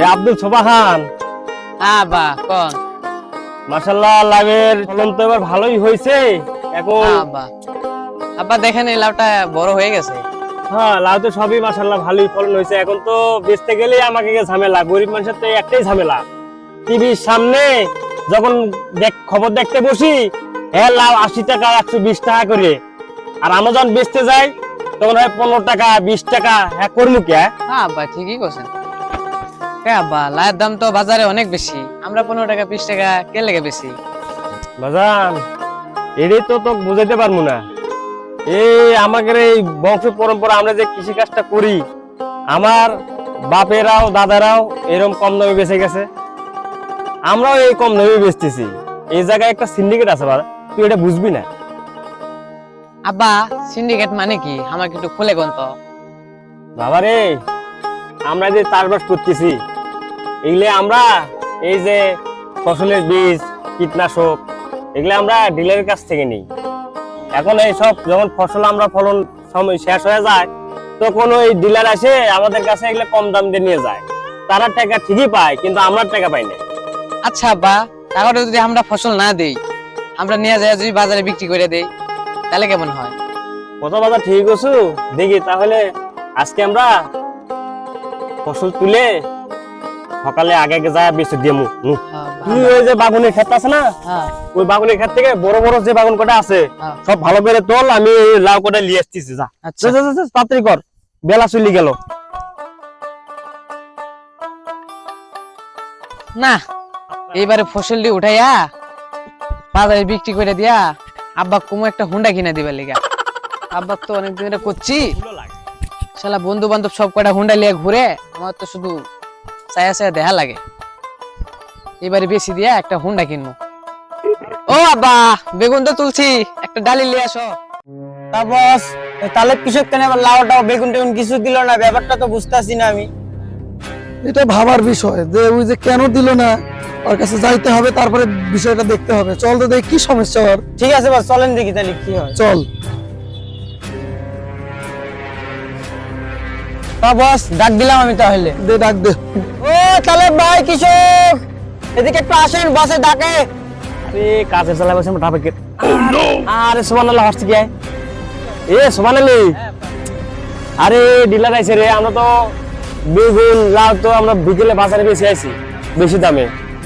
এ আব্দুল হ্যাঁ বা কোন? মাশাল্লাহ লাভের ফলন তো এবার ভালোই হয়েছে। এখন আব্বা দেখেন এই লাউটা বড় হয়ে গেছে। হ্যাঁ লাউ তো সবই মাশাল্লাহ ভালোই ফলন হয়েছে। এখন তো বেচতে গেলেই আমাকে ঝামেলা। গরিব মানুষের তো একটাই ঝামেলা। টিভির সামনে যখন দেখ খবর দেখতে বসি হ্যাঁ লাউ আশি টাকা একশো বিশ টাকা করে। আর আমরা যখন বেচতে যাই তখন হয় পনেরো টাকা বিশ টাকা। হ্যাঁ করব কে? হ্যাঁ আব্বা ঠিকই করছেন কে আব্বা লাউয়ের দাম তো বাজারে অনেক বেশি। আমরা পনেরো টাকা বিশ টাকা কে লেগে বেশি? বাজান এটাই তো তো বুঝাইতে পারব না। এই আমাদের এই বংশ পরম্পরা আমরা যে কৃষি কাজটা করি আমার বাপেরাও দাদারাও এরকম কম দামে বেঁচে গেছে। আমরাও এই কম দামে বেচতেছি। এই জায়গায় একটা সিন্ডিকেট আছে বাবা তুই এটা বুঝবি না? আব্বা সিন্ডিকেট মানে কি? আমাকে একটু খুলে কোন তো বাবা রে আমরা যে চাষবাস করতেছি এগুলো আমরা এই যে ফসলের বীজ কীটনাশক এগুলো আমরা ডিলারের কাছ থেকে নিই। এখন এই সব যখন ফসল আমরা ফলন সময় শেষ হয়ে যায় তখন ওই ডিলার এসে আমাদের কাছে এগুলো কম দাম দিয়ে নিয়ে যায়। তারা টাকা ঠিকই পায় কিন্তু আমরা টাকা পাই না। আচ্ছা আব্বা টাকাটা যদি আমরা ফসল না দেই আমরা নিয়ে যাই যদি বাজারে বিক্রি করে দেই তাহলে কেমন হয়? কত বাজার ঠিক আছো দেখি তাহলে আজকে আমরা ফসল তুলে সকালে আগে আগে যায় বেশি দিয়ে মু হ্যাঁ, তুই ওই যে বাগুনের ক্ষেত আছে না? হ্যাঁ। ওই বাগুনের ক্ষেত থেকে বড় বড় যে বাগুন কটা আছে হ্যাঁ। সব ভালো করে তোল আমি লাউ কটা নিয়ে আসতেছি যা। আচ্ছা। তাড়াতাড়ি কর। বেলা চলি গেল। না এইবারে ফসলটি উঠাইয়া বাজারে বিক্রি করে দিয়া আব্বা কুমু একটা হুন্ডা কিনে দিবার লিগা। আব্বা তো অনেক দিন ধরে করছি। শালা বন্ধু বান্ধব সব কটা হুন্ডা লিয়ে ঘুরে আমার তো শুধু চায়া চায়া দেখা লাগে। এবারে বেশি দিয়া একটা হুন্ডা কিনবো। ও আব্বা বেগুন তো তুলছি একটা ডালি লিয়ে আসো। তা বস তাহলে কৃষক কেন আবার লাউটাও বেগুন টেগুন কিছু দিল না? ব্যাপারটা তো বুঝতেছি না আমি। এটা ভাবার বিষয়। যে ওই যে কেন দিল না ওর কাছে যাইতে হবে তারপরে বিষয়টা দেখতে হবে। চল তো দেখ কি সমস্যা ওর। ঠিক আছে বস চলেন দেখি তাহলে কি হয়। চল। তা বস ডাক দিলাম আমি তাহলে। দে ডাক দে। ভাই কৃষক এদিকে একটু আসেন বসে ডাকে। আরে কাজের চালা বসে আমার ডাবে আরে সোমান আল্লাহ হচ্ছে কি? আয়? এ সোমান আলী আরে ডিলার আইছে রে আমরা তো বেগুন লাউ তো আমরা বিকেলে বাজারে বেশি আইছি বেশি দামে।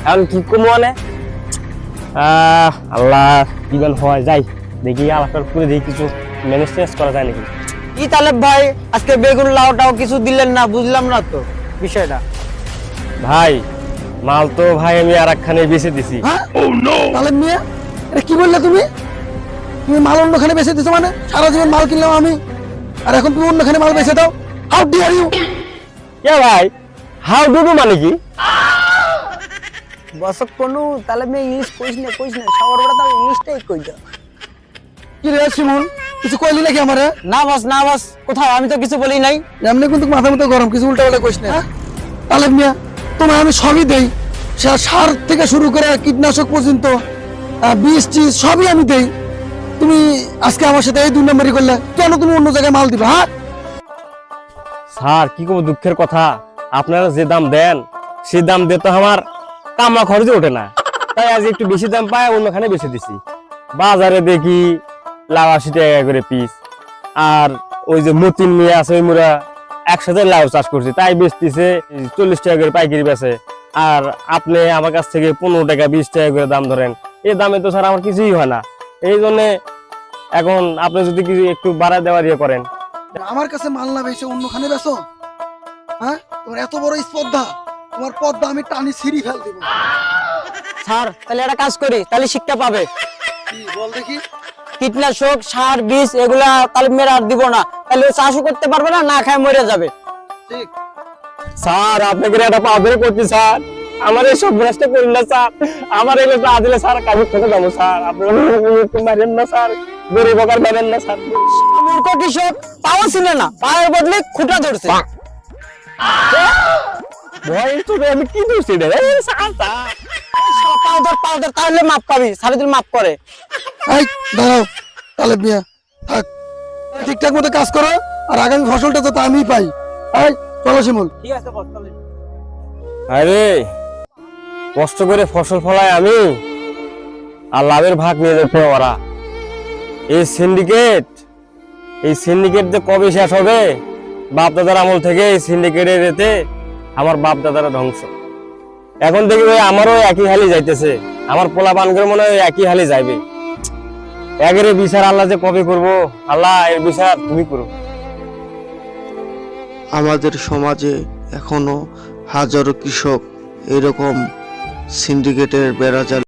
এখন কি কমু মানে আল্লাহ কি গান হয় যাই দেখি আলাপটা করে দেখি কিছু ম্যানেজ করা যায় নাকি। কি তাহলে ভাই আজকে বেগুন লাউটাও কিছু দিলেন না বুঝলাম না তো বিষয়টা। ভাই মাল তো ভাই আমি আর একখানে বেছে দিছি। হ্যাঁ? তাহলে মিয়া এটা কি বললে তুমি? তুমি মাল অন্যখানে বেচে দিছো মানে? সারা জীবন মাল কিনলাম আমি। আর এখন তুমি অন্যখানে মাল বেচে দাও। হাউ ডিয়ার ইউ কে ভাই হাউ ডু ডু মানে কি? বস কোনো তাহলে মেয়ে ইংলিশ কইস না কইস না। সবার বড় তাহলে ইংলিশটাই কই দাও কি রে শিমুল কিছু কইলি নাকি আমারে? না বস না বস কোথাও আমি তো কিছু বলি নাই। এমনি কিন্তু মাথা মতো গরম কিছু উল্টা পাল্টা কইস না। তাহলে মিয়া তোমার আমি সবই দেই। সার থেকে শুরু করে কীটনাশক পর্যন্ত বীজ টিজ সবই আমি দেই। তুমি আজকে আমার সাথে এই দুই নম্বরই করলে, কেন তুমি অন্য জায়গায় মাল দিবা হ্যাঁ? স্যার, কি করব দুঃখের কথা? আপনারা যে দাম দেন সেই দাম দিয়ে তো আমার কামা খরচে ওঠে না। তাই আজ একটু বেশি দাম পায়, অন্যখানে বেশি দিছি। বাজারে দেখি, লাউ আশি টাকা করে পিস আর ওই যে মতিন নিয়ে আছে, ওই মুরা একসাথে লাউ চাষ করছি তাই বেচতেছে চল্লিশ টাকা করে পাইকারি বেচে। আর আপনি আমার কাছ থেকে পনেরো টাকা বিশ টাকা করে দাম ধরেন এই দামে তো স্যার আমার কিছুই হয় না। এই জন্যে এখন আপনি যদি কিছু একটু বাড়ায় দেওয়ার ইয়ে করেন। আমার কাছে মাল না বেছে অন্যখানে বেচো। হ্যাঁ? তোমার এত বড় স্পর্ধা তোমার পদ্মা আমি টানি ছিঁড়ি ফেল দিব। স্যার তাহলে একটা কাজ করি তাহলে শিক্ষা পাবে। কি বল দেখি। কীটনাশক সার বীজ এগুলা তাহলে মেয়েরা আর দিব না। তাহলে চাষও করতে পারবে না না খায় মরে যাবে। ঠিক। স্যার আপনাকে একটা পাওয়ার করছি স্যার? আমার এই সব ব্রাশটা করুন না স্যার। আমার এগুলো না দিলে স্যার কাগজ থেকে যাব স্যার। আপনারা মারেন না স্যার। গরিব বকার মারেন না স্যার। মূর্খ কৃষক পাওয়া ছিল না। পাওয়ার বদলে খুঁটা ধরছে। ভয় তো আমি কি দোষী রে? এই স্যার স্যার পাউডার পাউডার তাহলে মাপ পাবি। মাপ করে। এই দাঁড়াও। তাহলে বিয়া। থাক। ঠিকঠাক মতো কাজ করো আর আগামী ফসলটা তো আমিই পাই। এই চলো শিমুল। ঠিক আছে বস তাহলে আরে কষ্ট করে ফসল ফলাই আমি আর লাভের ভাগ নিয়ে যেতে ওরা। এই সিন্ডিকেট এই সিন্ডিকেট যে কবে শেষ হবে? বাপ দাদার আমল থেকে এই সিন্ডিকেটের এতে আমার বাপ দাদারা ধ্বংস। এখন দেখি ভাই আমারও একই হালি যাইতেছে। আমার পোলা পানকের মনে হয় একই হালি যাইবে। একের বিচার আল্লাহ যে কবে করব? আল্লাহ এর বিচার তুমি করো। আমাদের সমাজে এখনও হাজারো কৃষক এরকম সিন্ডিকেটের বেড়াজাল